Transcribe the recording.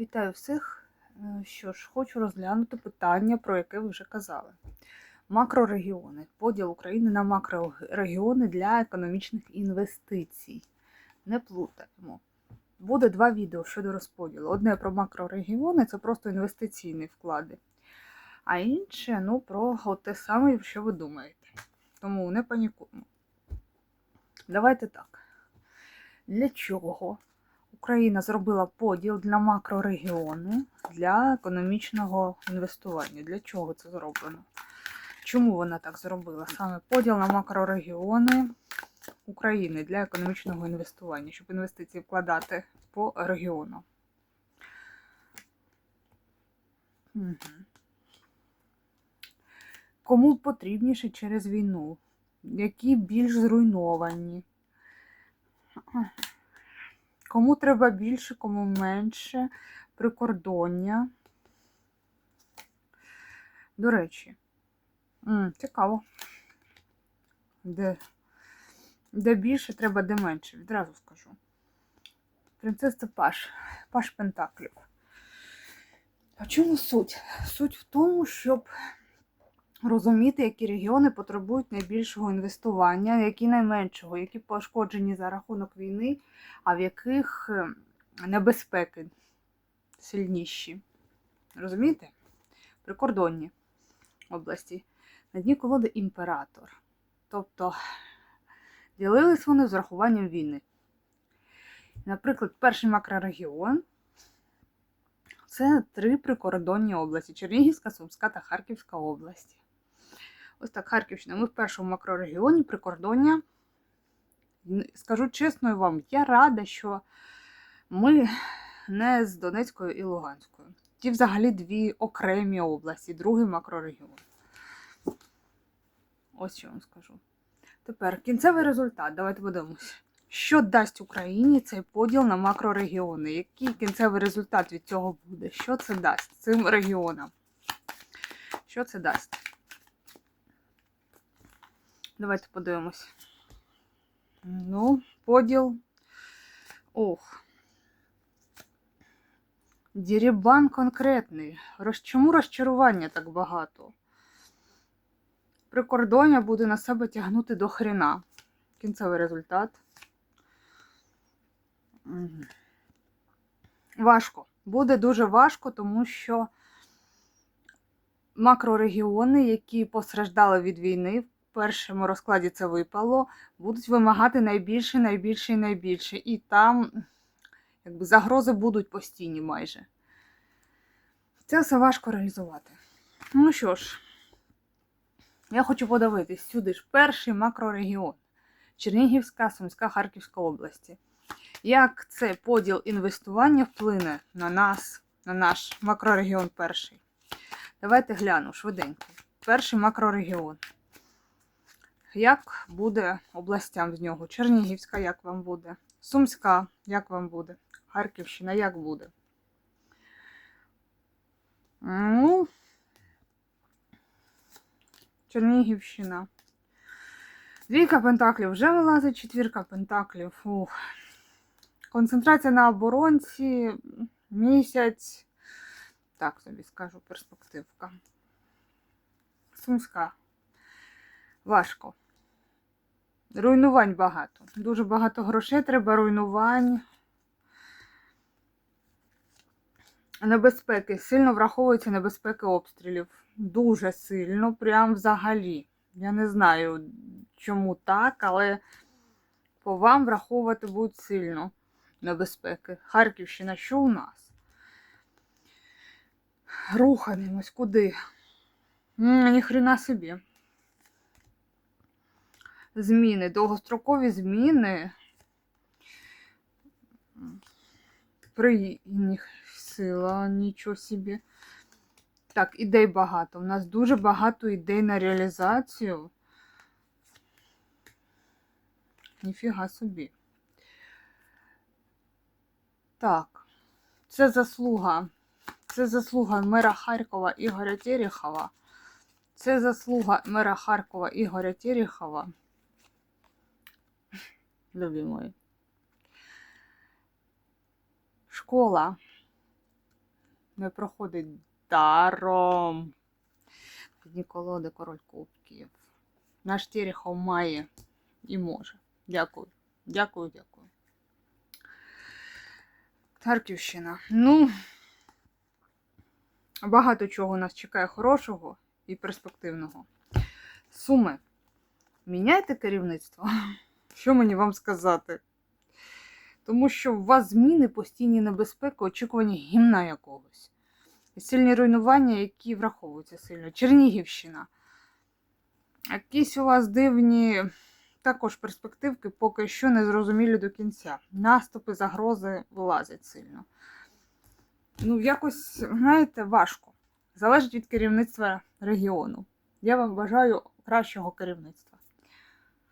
Вітаю всіх. Е, Що ж, хочу розглянути питання, про яке ви вже казали. Макрорегіони. Поділ України на макрорегіони для економічних інвестицій. Не плутаємо. Буде два відео щодо розподілу. Одне про макрорегіони це просто інвестиційні вклади. А інше ну, про те саме, що ви думаєте. Тому не панікуємо. Давайте так. Для чого Україна зробила поділ для макрорегіони для економічного інвестування. Для чого це зроблено? Чому вона так зробила? Саме поділ на макрорегіони України для економічного інвестування, щоб інвестиції вкладати по регіону. Угу. Кому потрібніше через війну? Які більш зруйновані? Кому треба більше, кому менше прикордоння. До речі, М, цікаво. Де, де більше, треба де менше. Відразу скажу. Принцес це Паш, Паш Пентаклів. А чому суть? Суть в тому, щоб розуміти, які регіони потребують найбільшого інвестування, які найменшого, які пошкоджені за рахунок війни, а в яких е, небезпеки сильніші. Розумієте? Прикордонні області. На дні колоди імператор. Тобто ділились вони з рахуванням війни. Наприклад, перший макрорегіон це три прикордонні області: Чернігівська, Сумська та Харківська області. Ось так, Харківщина. Ми в першому макрорегіоні прикордоння. Скажу чесно вам, я рада, що ми не з Донецькою і Луганською. Ті взагалі дві окремі області, другий макрорегіон. Ось що вам скажу. Тепер кінцевий результат. Давайте подивимося. Що дасть Україні цей поділ на макрорегіони? Який кінцевий результат від цього буде? Що це дасть цим регіонам? Що це дасть? Давайте подивимось. Ну, поділ. Ох. Дірібан конкретний. Роз... Чому розчарування так багато? Прикордоння буде на себе тягнути до хрена. Кінцевий результат. Важко. Буде дуже важко, тому що макрорегіони, які постраждали від війни, першому розкладі це випало, будуть вимагати найбільше, найбільше і найбільше. І там якби, загрози будуть постійні майже. Це все важко реалізувати. Ну що ж, я хочу подивитись сюди ж перший макрорегіон. Чернігівська, Сумська, Харківська області. Як цей поділ інвестування вплине на нас, на наш макрорегіон перший? Давайте гляну швиденько. Перший макрорегіон. Як буде областям з нього? Чернігівська, як вам буде? Сумська, як вам буде? Харківщина, як буде? Ну, Чернігівщина. Двійка пентаклів вже вилазить, четвірка пентаклів. Ух. Концентрація на оборонці місяць. Так собі скажу перспективка. Сумська. Важко. Руйнувань багато. Дуже багато грошей треба, руйнувань. Небезпеки. Сильно враховується небезпеки обстрілів. Дуже сильно, прям взагалі. Я не знаю, чому так, але по вам враховувати будуть сильно небезпеки. Харківщина, що у нас? Рухаємось куди? Ніхрена собі. Зміни, довгострокові зміни. При них сила, нічого собі. Так, ідей багато. У нас дуже багато ідей на реалізацію. Ніфіга собі. Так, це заслуга. Це заслуга мера Харкова Ігоря Терехова. Це заслуга мера Харкова Ігоря Терехова. Любі мої. Школа. не проходить даром. Дні колоди король кубків. Наш Терехов має і може. Дякую. Дякую, дякую. Харківщина. Ну, багато чого нас чекає хорошого і перспективного. Суми. Міняйте керівництво. Що мені вам сказати? Тому що у вас зміни, постійні небезпеки, очікування гімна якогось. Сильні руйнування, які враховуються сильно. Чернігівщина. Якісь у вас дивні також перспективки, поки що не зрозумілі до кінця. Наступи, загрози вилазять сильно. Ну, якось, знаєте, важко. Залежить від керівництва регіону. Я вам бажаю кращого керівництва.